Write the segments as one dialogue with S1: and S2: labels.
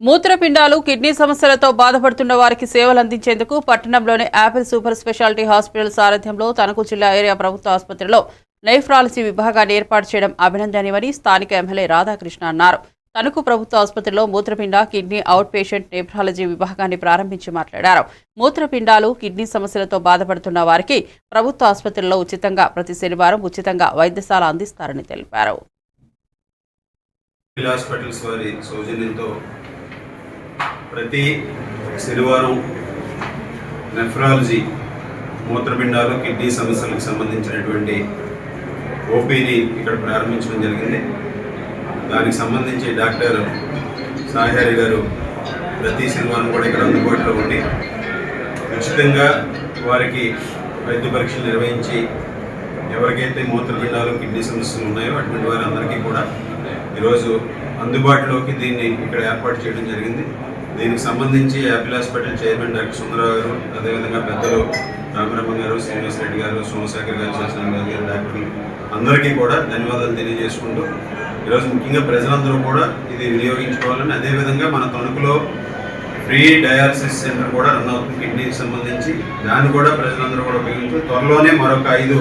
S1: మూత్రపిండాలు కిడ్నీ సమస్యలతో బాధపడుతున్న వారికి సేవలు అందించేందుకు పట్టణంలోని యాపిల్ సూపర్ స్పెషాలిటీ హాస్పిటల్ సారథ్యంలో తణుకు జిల్లా ఏరియా ప్రభుత్వ ఆసుపత్రిలో నెఫ్రాలజీ విభాగాన్ని ఏర్పాటు చేయడం అభినందనీయమని స్థానిక ఎమ్మెల్యే రాధాకృష్ణ అన్నారు. తణుకు ప్రభుత్వ ఆసుపత్రిలో మూత్రపిండ కిడ్నీ అవుట్ పేషెంట్ నెఫ్రాలజీ విభాగాన్ని ప్రారంభించి మాట్లాడారు. మూత్రపిండాలు కిడ్నీ సమస్యలతో బాధపడుతున్న వారికి ప్రభుత్వ ఆసుపత్రిలో ఉచితంగా ప్రతి శనివారం ఉచితంగా వైద్యశాల అందిస్తారని తెలిపారు.
S2: హాస్పిటల్స్ వారి సౌజన్యంతో ప్రతి శనివారం నెఫ్రాలజీ మూత్రపిండాలు కిడ్నీ సమస్యలకు సంబంధించినటువంటి ఓపీని ఇక్కడ ప్రారంభించడం జరిగింది. దానికి సంబంధించి డాక్టర్ సాయిహరి గారు ప్రతి శనివారం కూడా ఇక్కడ అందుబాటులో ఉండి ఉచితంగా వారికి వైద్య పరీక్షలు నిర్వహించి ఎవరికైతే మూత్రపిండాలు కిడ్నీ సమస్యలు ఉన్నాయో అటువంటి వారందరికీ కూడా ఈరోజు అందుబాటులోకి దీన్ని ఇక్కడ ఏర్పాటు చేయడం జరిగింది. దీనికి సంబంధించి Apple hospital chairman doctor Sundararao garu అదేవిధంగా పెద్దలు రామరమ్మ గారు శ్రీనివాస్ రెడ్డి గారు సోమశేఖర్ గారు శాసనం గారు డాక్టర్లు అందరికీ కూడా ధన్యవాదాలు తెలియజేసుకుంటూ ఈరోజు ముఖ్యంగా ప్రజలందరూ కూడా ఇది వినియోగించుకోవాలని అదేవిధంగా మన తణుకులో ఫ్రీ డయాలసిస్ సెంటర్ కూడా రన్ అవుతుంది కిడ్నీకి సంబంధించి. దాన్ని కూడా ప్రజలందరూ కూడా ఉపయోగించు త్వరలోనే మరొక ఐదు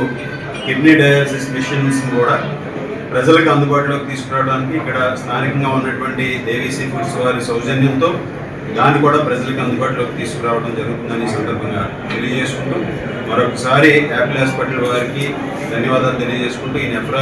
S2: కిడ్నీ డయాలసిస్ మిషన్స్ కూడా ప్రజలకు అందుబాటులోకి తీసుకురావడానికి ఇక్కడ స్థానికంగా ఉన్నటువంటి దేవీ సీ ఫుడ్స్ వారి సౌజన్యంతో దాన్ని కూడా ప్రజలకు అందుబాటులోకి తీసుకురావడం జరుగుతుందని సందర్భంగా తెలియజేసుకుంటూ మరొకసారి యాపిల్ హాస్పిటల్ వారికి ధన్యవాదాలు తెలియజేసుకుంటూ ఈ నెఫ్రా